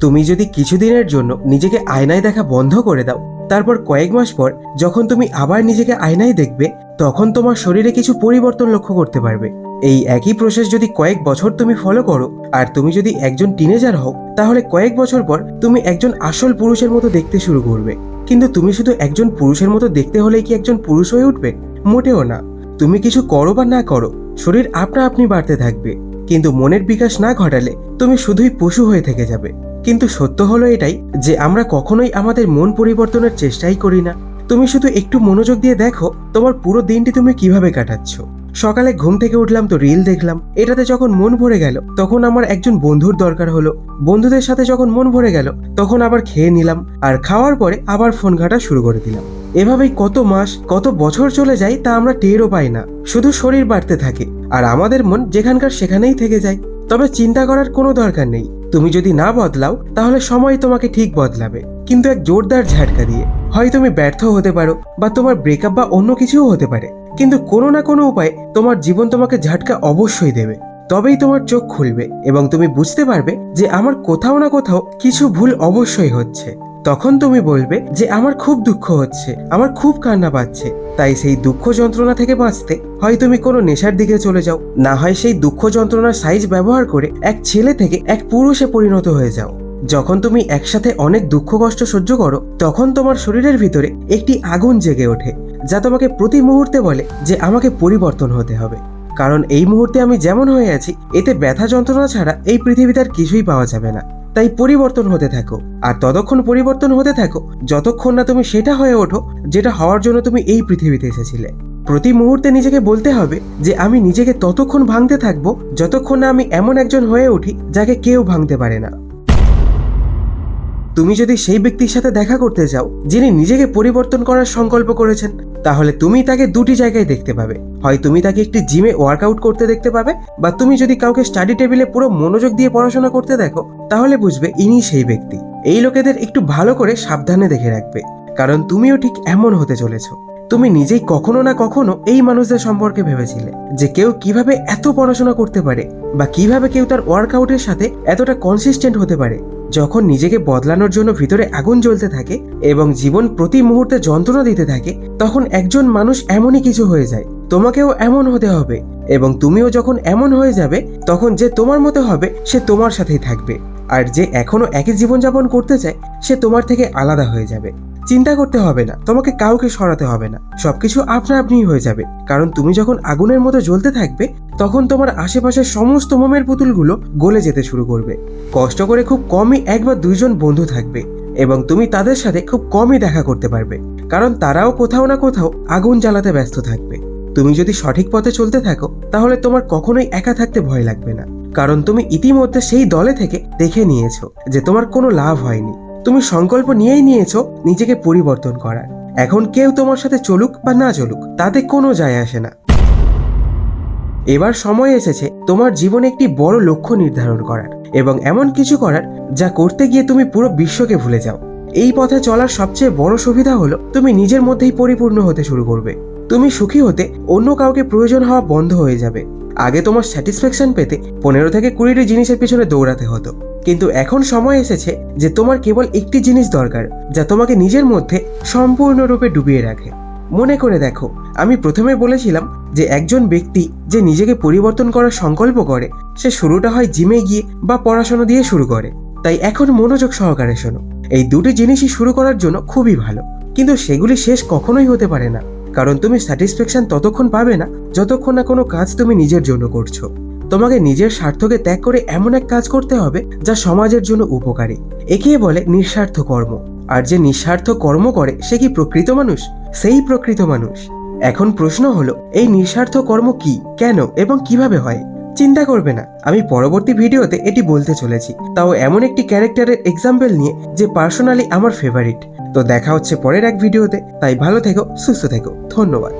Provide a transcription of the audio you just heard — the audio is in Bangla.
তুমি যদি কিছুদিনের জন্য নিজেকে আয়নায় দেখা বন্ধ করে দাও, তারপর কয়েক মাস পর যখন তুমি আবার নিজেকে আয়নায় দেখবে, তখন তোমার শরীরে কিছু পরিবর্তন লক্ষ্য করতে পারবে। এই একই প্রসেস যদি কয়েক বছর তুমি ফলো করো, আর তুমি যদি একজন টিনেজার হও, তাহলে কয়েক বছর পর তুমি একজন আসল পুরুষের মতো দেখতে শুরু করবে। কিন্তু তুমি শুধু একজন পুরুষের মতো দেখতে হলেই কি একজন পুরুষ হয়ে উঠবে? মোটেও না। তুমি কিছু করো বা না করো, শরীর আপনা আপনি বাড়তে থাকবে। কিন্তু মনের বিকাশ না ঘটালে তুমি শুধুই পশু হয়ে থেকে যাবে। কিন্তু সত্য হলো এটাই যে আমরা কখনোই আমাদের মন পরিবর্তনের চেষ্টাই করি না। তুমি শুধু একটু মনোযোগ দিয়ে দেখো তোমার পুরো দিনটি তুমি কীভাবে কাটাচ্ছ। সকালে ঘুম থেকে উঠলাম তো রিল দেখলাম। এটাতে যখন মন ভরে গেল, তখন আমার একজন বন্ধুর দরকার হলো। বন্ধুদের সাথে যখন মন ভরে গেল, তখন আবার খেয়ে নিলাম আর খাওয়ার পরে আবার ফোন ঘাটা শুরু করে দিলাম। এভাবেই কত মাস, কত বছর চলে যায় তা আমরা টেরও পাই না। শুধু শরীর বাড়তে থাকে আর আমাদের মন যেখানকার সেখানেই থেকে যায়। তবে চিন্তা করার কোনো দরকার নেই। তুমি যদি না বদলাও, তাহলে সময় তোমাকে ঠিক বদলাবে। কিন্তু এক জোরদার ঝাটকা দিয়ে, হয় তুমি ব্যর্থ হতে পারো বা তোমার ব্রেকআপ বা অন্য কিছুও হতে পারে। কিন্তু কোনো না কোনো উপায়ে তোমার জীবন তোমাকে ঝাটকা অবশ্যই দেবে। তবেই তোমার চোখ খুলবে এবং তুমি বুঝতে পারবে যে আমার কোথাও না কোথাও কিছু ভুল অবশ্যই হচ্ছে। তখন তুমি বলবে যে আমার খুব দুঃখ হচ্ছে, আমার খুব কান্না পাচ্ছে। তাই সেই দুঃখ যন্ত্রণা থেকে বাঁচতে হয় তুমি কোনো নেশার দিকে চলে যাও। না হয় সেই দুঃখ যন্ত্রণার সাইজ ব্যবহার করে এক ছেলে থেকে এক পুরুষে পরিণত হয়ে যাও। যখন তুমি একসাথে অনেক দুঃখ কষ্ট সহ্য করো, তখন তোমার শরীরের ভিতরে একটি আগুন জেগে ওঠে, যা তোমাকে প্রতি মুহূর্তে বলে যে আমাকে পরিবর্তন হতে হবে। কারণ এই মুহূর্তে আমি যেমন হয়ে আছি, এতে ব্যথা যন্ত্রণা ছাড়া এই পৃথিবীতে আর কিছুই পাওয়া যাবে না। তাই পরিবর্তন হতে থাকো। আর ততক্ষণ পরিবর্তন হতে থাকো, যতক্ষণ না তুমি সেটা হয়ে ওঠো যেটা হওয়ার জন্য তুমি এই পৃথিবীতে এসেছিলে। প্রতি মুহূর্তে নিজেকে বলতে হবে যে আমি নিজেকে ততক্ষণ ভাঙতে থাকব, যতক্ষণ না আমি এমন একজন হয়ে উঠি যাকে কেউ ভাঙতে পারে না। তুমি যদি সেই ব্যক্তির সাথে দেখা করতে যাও, যিনি নিজেকে পরিবর্তন করার সংকল্প করেছেন, তাহলে তুমি তাকে দুটি জায়গায় দেখতে পাবে। হয় তুমি তাকে একটি জিমে ওয়ার্কআউট করতে দেখতে পাবে, বা তুমি যদি কাউকে স্টাডি টেবিলে পুরো মনোযোগ দিয়ে পড়াশোনা করতে দেখো, তাহলে বুঝবে ইনি সেই ব্যক্তি। এই লোকেদের একটু ভালো করে সাবধানে দেখে রাখবে, কারণ তুমিও ঠিক এমন হতে চলেছ। তুমি নিজেই কখনো না কখনো এই মানুষদের সম্পর্কে ভেবেছিলে, যে কেউ কীভাবে এত পড়াশোনা করতে পারে, বা কীভাবে কেউ তার ওয়ার্কআউটের সাথে এতটা কনসিস্টেন্ট হতে পারে। যখন নিজেকে বদলানোর জন্য ভিতরে আগুন জ্বলতে থাকে এবং জীবন প্রতি মুহূর্তে যন্ত্রণা দিতে থাকে, তখন একজন মানুষ এমনই কিছু হয়ে যায়। তোমাকেও এমন হতে হবে এবং তুমিও যখন এমন হয়ে যাবে, তখন যে তোমার মতো হবে, সে তোমার সাথেই থাকবে। আর যে এখনও একই জীবনযাপন করতে চায়, সে তোমার থেকে আলাদা হয়ে যাবে। চিন্তা করতে হবে না, তোমাকে কাউকে সরাতে হবে না। সবকিছু আপনা আপনিই হয়ে যাবে। কারণ তুমি যখন আগুনের মতো জ্বলতে থাকবে তখন তোমার আশেপাশের সমস্ত মোমের পুতুলগুলো গলে যেতে শুরু করবে। কষ্ট করে খুব কমই এক বা দুইজন বন্ধু থাকবে এবং তুমি তাদের সাথে খুব কমই দেখা করতে পারবে, কারণ তারাও কোথাও না কোথাও আগুন জ্বালাতে ব্যস্ত থাকবে। তুমি যদি সঠিক পথে চলতে থাকো, তাহলে তোমার কখনোই একা থাকতে ভয় লাগবে না, কারণ তুমি ইতিমধ্যে সেই দলে থেকে দেখে নিয়েছো যে তোমার কোনো লাভ হয়নি। তুমি সংকল্প নিয়েই নিয়েছো নিজেকে পরিবর্তন করার। এখন কেউ তোমার সাথে চলুক বা না চলুক, তাতে কোনো যায় আসে না। এবার সময় এসেছে তোমার জীবনে একটি বড় লক্ষ্য নির্ধারণ করার এবং এমন কিছু করার যা করতে গিয়ে তুমি পুরো বিশ্বকে ভুলে যাও। এই পথে চলার সবচেয়ে বড় সুবিধা হলো তুমি নিজের মধ্যেই পরিপূর্ণ হতে শুরু করবে। তুমি সুখী হতে অন্য কাউকে প্রয়োজন হওয়া বন্ধ হয়ে যাবে। আগে তোমার স্যাটিসফ্যাকশন পেতে পনেরো থেকে কুড়িটি জিনিসের পিছনে দৌড়াতে হতো। কিন্তু এখন সময় এসেছে যে তোমার কেবল একটি জিনিস দরকার, যা তোমাকে নিজের মধ্যে সম্পূর্ণরূপে ডুবিয়ে রাখে। মনে করে দেখো, আমি প্রথমে বলেছিলাম যে একজন ব্যক্তি যে নিজেকে পরিবর্তন করার সংকল্প করে, সে শুরুটা হয় জিমে গিয়ে বা পড়াশোনা দিয়ে শুরু করে। তাই এখন মনোযোগ সহকারে শোনো। এই দুটি জিনিসই শুরু করার জন্য খুবই ভালো। কিন্তু সেগুলি শেষ কখনোই হতে পারে না। কারণ তুমি স্যাটিসফ্যাকশন ততক্ষণ পাবে না, যতক্ষণ না কোনো কাজ তুমি নিজের জন্য করছ। তোমাকে নিজের স্বার্থকে ত্যাগ করে এমন এক কাজ করতে হবে যা সমাজের জন্য উপকারী। একে বলে নিঃস্বার্থ কর্ম। আর যে নিঃস্বার্থ কর্ম করে, সে কি প্রকৃত মানুষ? সেই প্রকৃত মানুষ। এখন প্রশ্ন হলো, এই নিঃস্বার্থ কর্ম কি, কেন এবং কীভাবে হয়? চিন্তা করবে না। আমি পরবর্তী ভিডিওতে এটি বলতে চলেছি। তাও এমন একটি ক্যারেক্টারের এক্সাম্পল নিয়ে যে পার্সোনালি আমার ফেভারিট তো দেখা হচ্ছে পরের এক ভিডিওতে। তাই ভালো থেকো, সুস্থ থেকো। ধন্যবাদ।